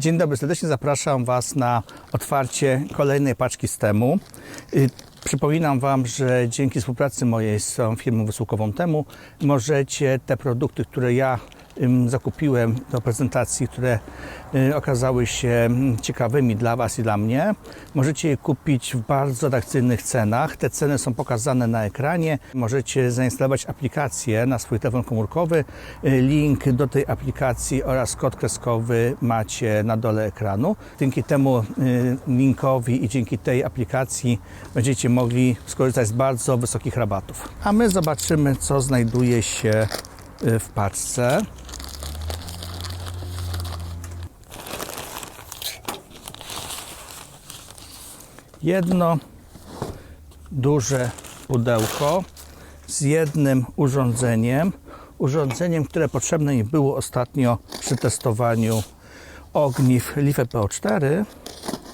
Dzień dobry, serdecznie zapraszam Was na otwarcie kolejnej paczki z temu. Y, Przypominam Wam, że dzięki współpracy mojej z firmą wysyłkową temu możecie te produkty, które ja zakupiłem do prezentacji, które y, okazały się mm, ciekawymi dla Was i dla mnie, możecie je kupić w bardzo atrakcyjnych cenach. Te ceny są pokazane na ekranie. Możecie zainstalować aplikację na swój telefon komórkowy. Y, Link do tej aplikacji oraz kod kreskowy macie na dole ekranu. Dzięki temu y, linkowi i dzięki tej aplikacji będziecie mogli skorzystać z bardzo wysokich rabatów. A my zobaczymy, co znajduje się w paczce. Jedno duże pudełko z jednym urządzeniem. Urządzeniem, które potrzebne mi było ostatnio przy testowaniu ogniw Life PO4.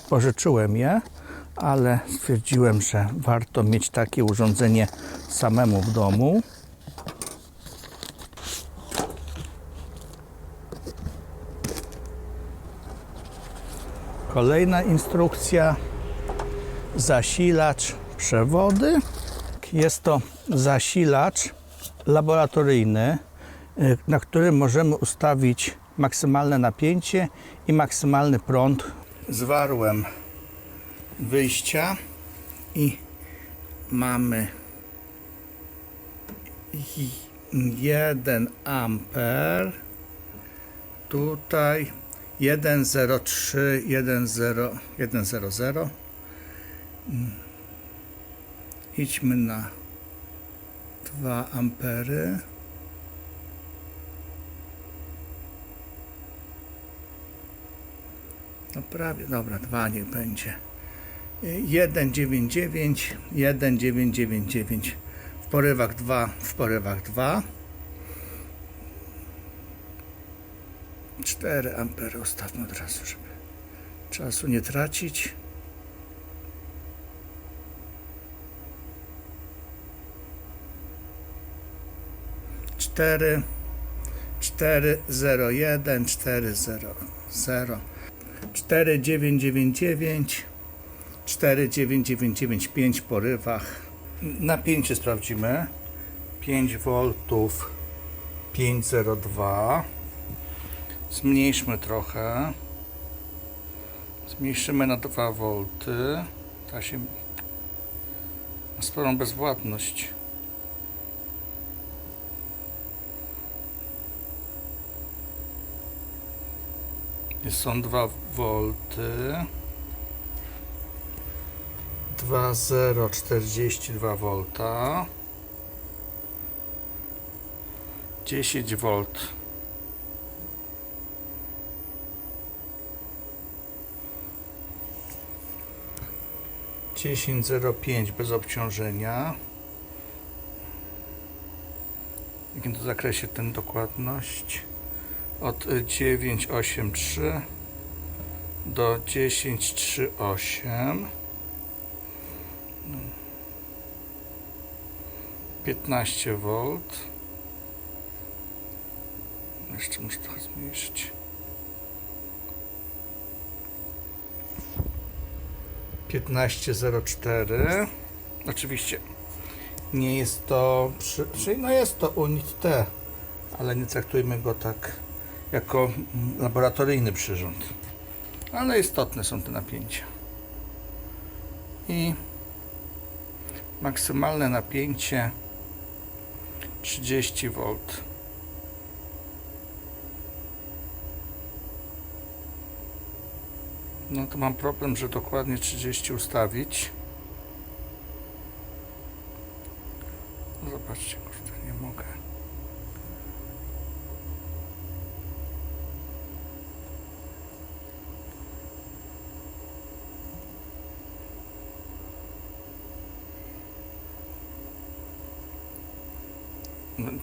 Pożyczyłem je, ale stwierdziłem, że warto mieć takie urządzenie samemu w domu. Kolejna instrukcja zasilacz przewody. Jest to zasilacz laboratoryjny, y, na którym możemy ustawić maksymalne napięcie i maksymalny prąd. Zwarłem wyjścia i mamy 1 amper tutaj 103 10 100 idźmy na 2 ampery. No prawie, dobra, 2 niech będzie. 199 1999 w porywach 2 w porywach 2 4 ampery ustawmy od razu, żeby czasu nie tracić. Cztery, cztery, zero, jeden, cztery, zero, zero, cztery, dziewięć, dziewięć, dziewięć, cztery, dziewięć, dziewięć, dziewięć, pięć porywach. Napięcie sprawdzimy. 5 voltów, 502. Zmniejszmy trochę. Zmniejszymy na 2 V. Ta się ma sporą bezwładność. Są 2 V. 2,042 V. 10 V. 10.05 bez obciążenia. W jakim to zakresie ten dokładność? Od y, 9.83 do 10.38 15 V jeszcze muszę trochę zmniejszyć 1504 oczywiście nie jest to przy, no jest to unit T ale nie traktujmy go tak jako laboratoryjny przyrząd. Ale istotne są te napięcia. I maksymalne napięcie 30 V No to mam problem, że dokładnie 30 ustawić. Zobaczcie, kurde, nie mogę.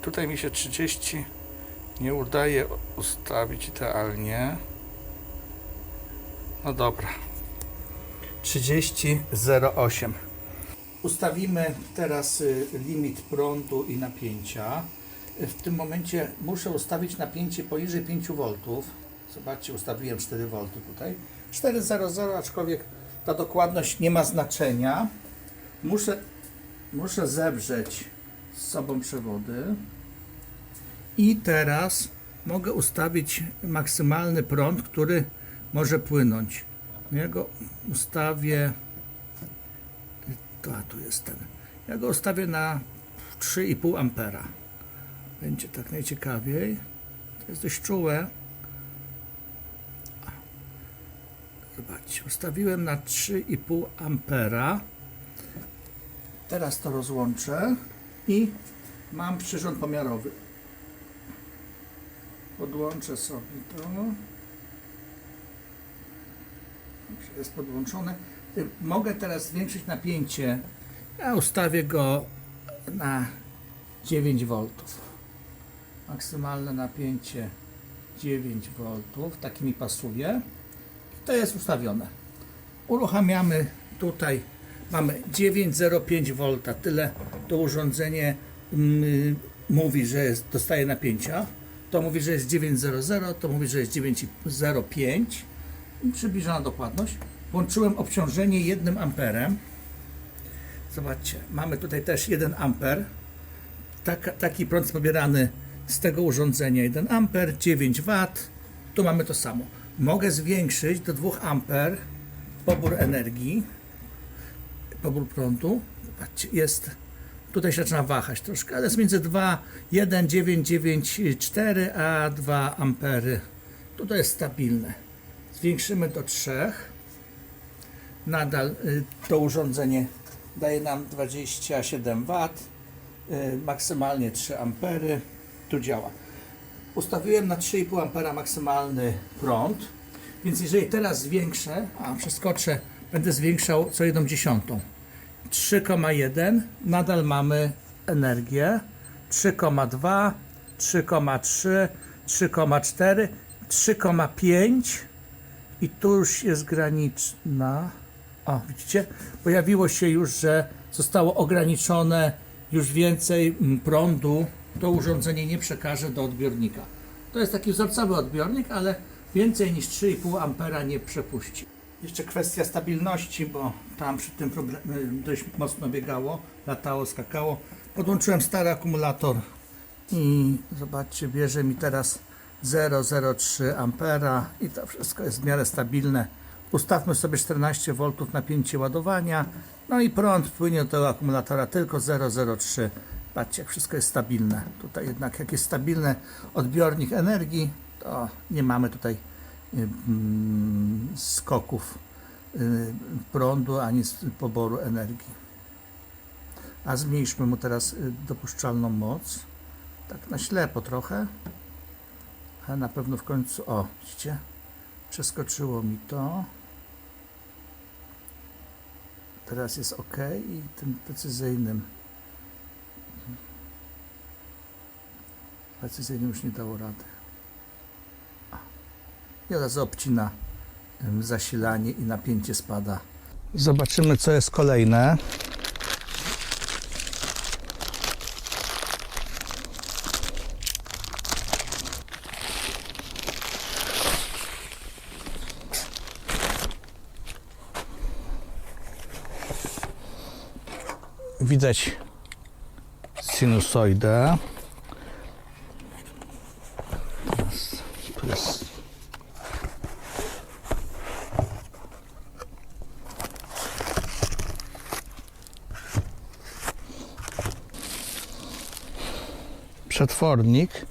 Tutaj mi się 30 nie udaje ustawić idealnie. No dobra. 30.08. Ustawimy teraz y, limit prądu i napięcia. W tym momencie muszę ustawić napięcie poniżej 5 V. Zobaczcie, ustawiłem 4V tutaj. 400, aczkolwiek ta dokładność nie ma znaczenia. Muszę, muszę zebrzeć z sobą przewody. I teraz mogę ustawić maksymalny prąd, który może płynąć. Ja go ustawię. To, a tu jest ten. Ja go ustawię na 3,5 ampera. Będzie tak najciekawiej. To jest dość czułe. Zobaczcie, ustawiłem na 3,5 ampera. Teraz to rozłączę i mam przyrząd pomiarowy. Podłączę sobie to. Jest podłączone. Mogę teraz zwiększyć napięcie. Ja ustawię go na 9 V. Maksymalne napięcie 9 V. Tak mi pasuje. To jest ustawione. Uruchamiamy tutaj. Mamy 9,05 V. Tyle to urządzenie mm, mówi, że jest, dostaje napięcia. To mówi, że jest 9,00, to mówi, że jest 9,05. Przybliżona dokładność. Włączyłem obciążenie 1 amperem. Zobaczcie, mamy tutaj też 1 amper. Tak, taki prąd pobierany z tego urządzenia 1 amper, 9 W. Tu mamy to samo. Mogę zwiększyć do 2 amper pobór energii, pobór prądu. Zobaczcie, jest tutaj się zaczyna wahać troszkę, ale jest między 2, 1, 9, 9, 4 a 2 ampery. Tutaj jest stabilne. Zwiększymy do 3 nadal y, to urządzenie daje nam 27 W, y, maksymalnie 3 ampery. Tu działa. Ustawiłem na 3,5 ampera maksymalny prąd, więc jeżeli teraz zwiększę, a przeskoczę, będę zwiększał co 1 dziesiątą. 3,1 nadal mamy energię. 3,2, 3,3, 3,4, 3,5 i tu już jest graniczna. O, widzicie? Pojawiło się już, że zostało ograniczone już więcej mm, prądu. To urządzenie nie przekaże do odbiornika. To jest taki wzorcowy odbiornik, ale więcej niż 3,5 ampera nie przepuści. Jeszcze kwestia stabilności, bo tam przy tym y, dość mocno biegało, latało, skakało. Podłączyłem stary akumulator i zobaczcie, bierze mi teraz 0,03 ampera i to wszystko jest w miarę stabilne. Ustawmy sobie 14 V napięcie ładowania, no i prąd płynie do akumulatora tylko 0,03. Patrzcie, jak wszystko jest stabilne. Tutaj jednak jak jest stabilny odbiornik energii, to nie mamy tutaj skoków prądu ani poboru energii. A zmniejszmy mu teraz y, dopuszczalną moc. Tak na ślepo trochę. A na pewno w końcu, o, widzicie? Przeskoczyło mi to. Teraz jest ok i tym precyzyjnym. Precyzyjnym już nie dało rady. I od razu obcina zasilanie i napięcie spada. Zobaczymy, co jest kolejne. Widać sinusoidę. Przetwornik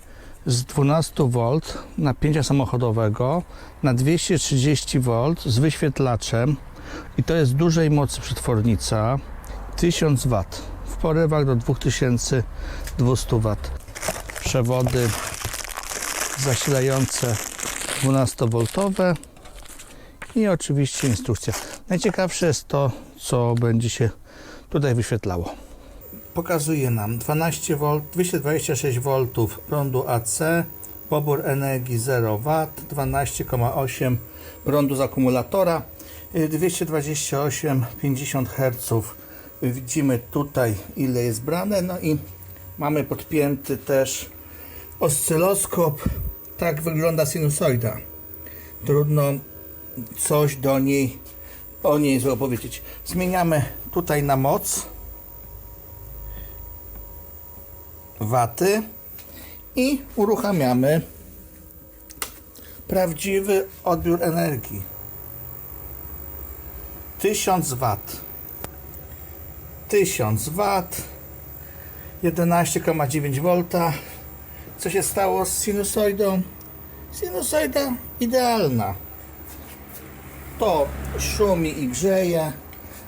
z 12 V napięcia samochodowego na 230 V z wyświetlaczem i to jest dużej mocy przetwornica 1000 W w porywach do 2200 W przewody zasilające 12V i oczywiście instrukcja. Najciekawsze jest to co będzie się tutaj wyświetlało. Pokazuje nam 12 V, 226 V prądu AC, pobór energii 0 W, 12,8 prądu z akumulatora, y, 228 50 Hz. Widzimy tutaj ile jest brane, no i mamy podpięty też oscyloskop. Tak wygląda sinusoida. trudno coś do niej o niej złego powiedzieć. Zmieniamy tutaj na moc waty i uruchamiamy prawdziwy odbiór energii. 1000 W. 1000 W. 11,9 V. Co się stało z sinusoidą? Sinusoida idealna. To szumi i grzeje,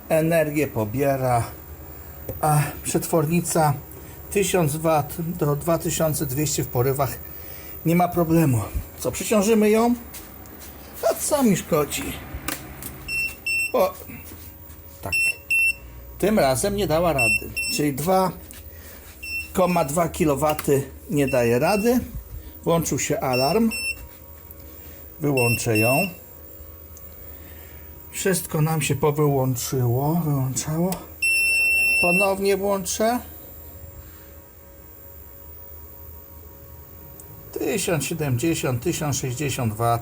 energię pobiera, a przetwornica 1000 W do 2200 w porywach nie ma problemu. Co, przyciążymy ją? A co mi szkodzi? O. Tym razem nie dała rady. Czyli 2,2 kW nie daje rady. Włączył się alarm. Wyłączę ją. Wszystko nam się powyłączyło. Wyłączało. Ponownie włączę. 1070, 1060 W,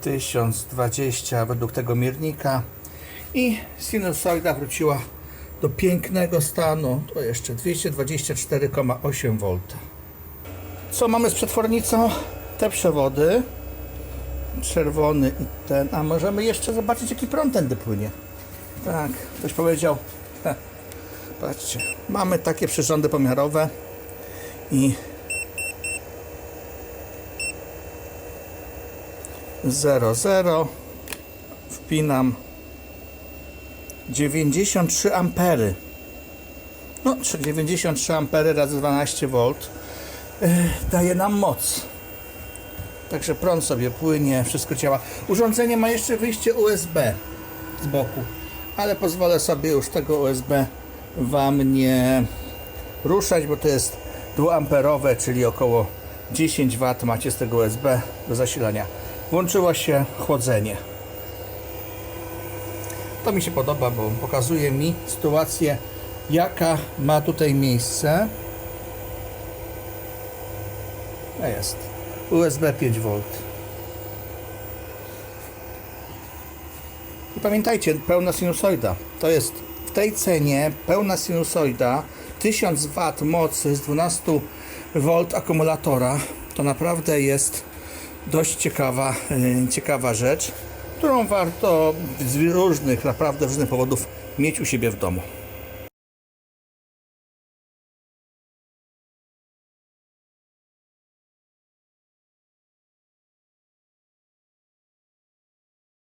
1020 według tego miernika i sinusoida wróciła do pięknego stanu. To jeszcze 224,8 V. Co mamy z przetwornicą? Te przewody. Czerwony i ten. A możemy jeszcze zobaczyć, jaki prąd tędy płynie. Tak, ktoś powiedział. Heh. Patrzcie, mamy takie przyrządy pomiarowe i 00 wpinam 93 ampery. No 93 ampery razy 12 V yy, daje nam moc. Także prąd sobie płynie wszystko działa. Urządzenie ma jeszcze wyjście USB z boku ale pozwolę sobie już tego USB wam nie ruszać bo to jest dwuamperowe czyli około 10 W macie z tego USB do zasilania. Włączyło się chłodzenie. To mi się podoba, bo pokazuje mi sytuację, jaka ma tutaj miejsce. A jest. USB 5V. I pamiętajcie, pełna sinusoida. To jest w tej cenie pełna sinusoida 1000 W mocy z 12 V akumulatora. To naprawdę jest dość ciekawa, e, ciekawa rzecz, którą warto z różnych, naprawdę różnych powodów mieć u siebie w domu.